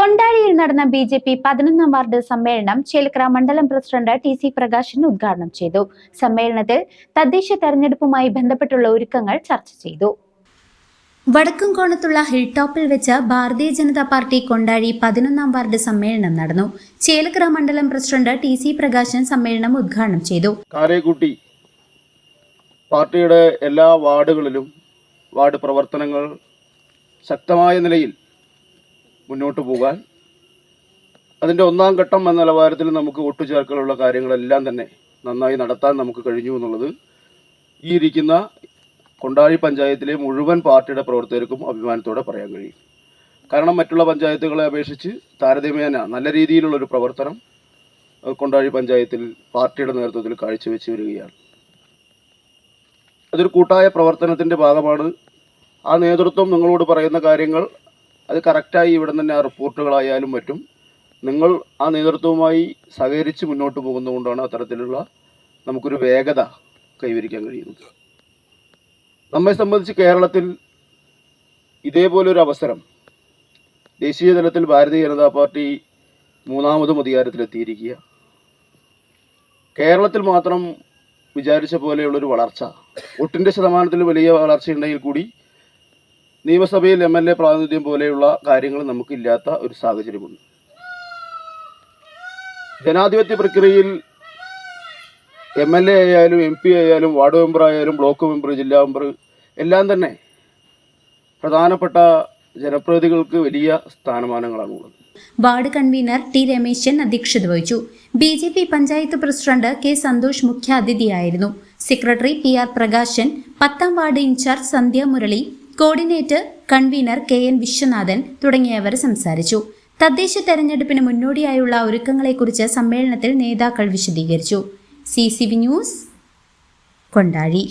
കൊണ്ടാഴിയിൽ നടന്ന B J P പതിനൊന്നാം ward സമ്മേളനം ചേലക്കര മണ്ഡലം പ്രസിഡന്റ് ടി സി പ്രകാശൻ ഉദ്ഘാടനം ചെയ്തു. സമ്മേളനത്തിൽ തദ്ദേശ തെരഞ്ഞെടുപ്പുമായി ബന്ധപ്പെട്ടുള്ള ഒരുക്കങ്ങൾ ചർച്ച ചെയ്തു. വടക്കും കോണത്തുള്ള ഹിൽ ടോപ്പിൽ വെച്ച് ഭാരതീയ ജനതാ പാർട്ടി കൊണ്ടാഴി പതിനൊന്നാം വാർഡ് സമ്മേളനം നടന്നു. ചേലക്കര മണ്ഡലം പ്രസിഡന്റ് ടി സി പ്രകാശൻ സമ്മേളനം ഉദ്ഘാടനം ചെയ്തു. കാരേക്കുട്ടി പാർട്ടിയുടെ എല്ലാ വാർഡുകളിലും വാർഡ് പ്രവർത്തനങ്ങൾ ശക്തമായ നിലയിൽ മുന്നോട്ട് പോകാൻ. അതിന്റെ ഒന്നാം ഘട്ടം എന്ന നിലവാരത്തിൽ നമുക്ക് ഒട്ടുചേർക്കലുള്ള കാര്യങ്ങളെല്ലാം തന്നെ നന്നായി നടത്താൻ നമുക്ക് കഴിഞ്ഞു എന്നുള്ളത് ഈ ഇരിക്കുന്ന കൊണ്ടാഴി പഞ്ചായത്തിലെ മുഴുവൻ പാർട്ടിയുടെ പ്രവർത്തകർക്കും അഭിമാനത്തോടെ പറയാൻ കഴിയും. കാരണം മറ്റുള്ള പഞ്ചായത്തുകളെ അപേക്ഷിച്ച് താരതമ്യേന നല്ല രീതിയിലുള്ളൊരു പ്രവർത്തനം കൊണ്ടാഴി പഞ്ചായത്തിൽ പാർട്ടിയുടെ നേതൃത്വത്തിൽ കാഴ്ചവെച്ച് വരികയാണ്. അതൊരു കൂട്ടായ പ്രവർത്തനത്തിന്റെ ഭാഗമാണ്. ആ നേതൃത്വം നിങ്ങളോട് പറയുന്ന കാര്യങ്ങൾ അത് കറക്റ്റായി ഇവിടെ തന്നെ ആ റിപ്പോർട്ടുകളായാലും മറ്റും നിങ്ങൾ ആ നേതൃത്വവുമായി സഹകരിച്ച് മുന്നോട്ട് പോകുന്നതുകൊണ്ടാണ് അത്തരത്തിലുള്ള നമുക്കൊരു വേഗത കൈവരിക്കാൻ കഴിയുന്നത്. നമ്മെ സംബന്ധിച്ച് കേരളത്തിൽ ഇതേപോലൊരു അവസരം ദേശീയ തലത്തിൽ ഭാരതീയ ജനതാ പാർട്ടി മൂന്നാമതും അധികാരത്തിലെത്തിയിരിക്കുക. കേരളത്തിൽ മാത്രം വിചാരിച്ച പോലെയുള്ളൊരു വളർച്ച ഒട്ടിന്റെ ശതമാനത്തിൽ വലിയ വളർച്ചയുണ്ടെങ്കിൽ കൂടി നിയമസഭയിൽ എം എൽ എ പ്രാതിനിധ്യം പോലെയുള്ള കാര്യങ്ങൾ നമുക്കില്ലാത്ത ഒരു സാഹചര്യമുണ്ട്. ജനാധിപത്യ പ്രക്രിയയിൽ എം എൽ എ ആയാലും എം പി ആയാലും വാർഡ് മെമ്പർ ആയാലും ബ്ലോക്ക് മെമ്പർ ജില്ലാ മെമ്പർ എല്ലാം തന്നെ പ്രധാനപ്പെട്ട ജനപ്രതിനിധികൾക്ക് വലിയ സ്ഥാനമാനങ്ങളാണ് ഉള്ളത് വാർഡ് കൺവീനർ ടി രമേശൻ അധ്യക്ഷത വഹിച്ചു. B J P panchayat president K Santhosh മുഖ്യാതിഥിയായിരുന്നു. Secretary P R Prakashan പത്താം ward incharge Sandhya Murali coordinator convener K N Viswanathan തുടങ്ങിയവർ സംസാരിച്ചു. തദ്ദേശ തെരഞ്ഞെടുപ്പിന് മുന്നോടിയായുള്ള ഒരുക്കങ്ങളെക്കുറിച്ച് സമ്മേളനത്തിൽ നേതാക്കൾ വിശദീകരിച്ചു. C C V news Kondazhi.